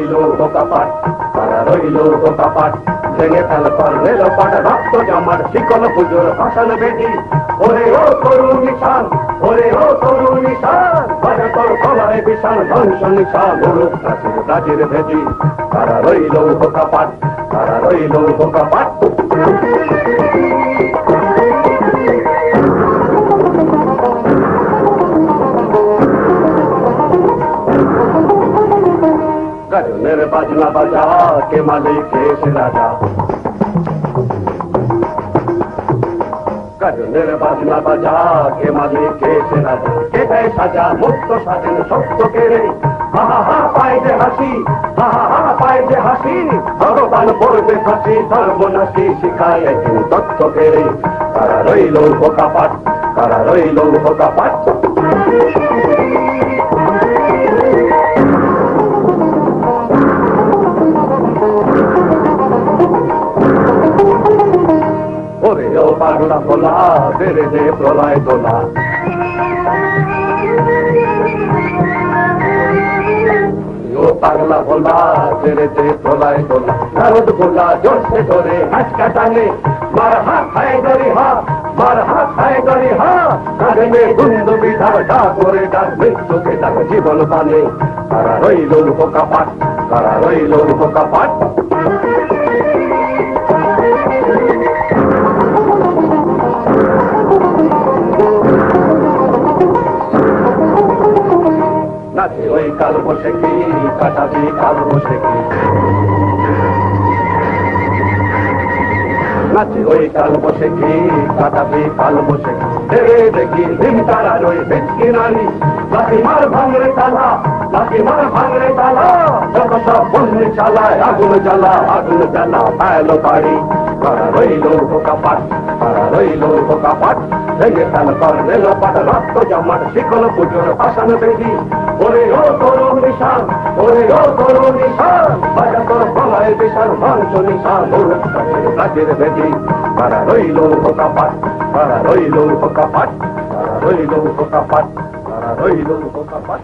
রইল বোকাপাট তারা রইল বোকাপাট ভেঙে ফেল পারলে পাট রক্ত জামার শিকল পুজোর ভাষণ বেদি ওরে ও তরু নিশান, ওরে ও তরু নিশান তোর কলায় বিশাল ধ্বংস নিশান ওরু প্রাচীর প্রাচীর ভেদি তারা রইল বোকাপাট তারা রইল বোকাপাট গজনের বাজনা বাজা কে মালিক এসে রাজা। গজনের বাজনা বাজা কে মালিক এসে রাজা। কে দেয় সাজা, মুক্ত, স্বাধীন সত্য হা হা পায় যে হাসি পায় যে হাসি। ভগবান পড়বে ফাঁসি শিখায় একদিন তথ্য কেড়ে তারা রইল বোকাপাট তারা রইল ওরে পাগলা ভোলা, বেড়ে দে প্রলয় ও পাগলা বেড়ে দে প্রলয় দোলা। নারদ ভোলা জোরসে ধরে হাঁচকা টানে, মার হাত খায় গরি হা, মার হাত খায় গরি হা। কাঁধে মে ধুন্দ বিধা ডা করে ডাক, মৃত্যুকে ডাক জীবন পানে তারা রইল পোকা পাট তারা রইল পোকা পাট কাল বসে কি কাটাবি কাল বসে কি নাচে ওই কাল বসে কি কাটাবি কাল বসে কি দেবে দেখি দিন তারা রই বেচকি নারী লাঠি মার ভাঙরে তালা, লাঠি মার ভাঙরে তালা। যত সব বন্দি চালায়, আগুন জ্বালা আগুন জ্বালা পায়লো বাড়ি। রইল তারা রইল কাপাট ভেঙে ফেল কর রেল পাট রক্ত জমাট, শিকল পুজোর পাশান বেদি ওরে ও নিশান ওরে ও তরুণ নিশান বাজা তোর গলায় বিশাল মাংস নিশান রাজের বেদি তারা রইল কাপাট তারা রইল কাপাট তারা রইল কাপাট তারা রইল কাপাট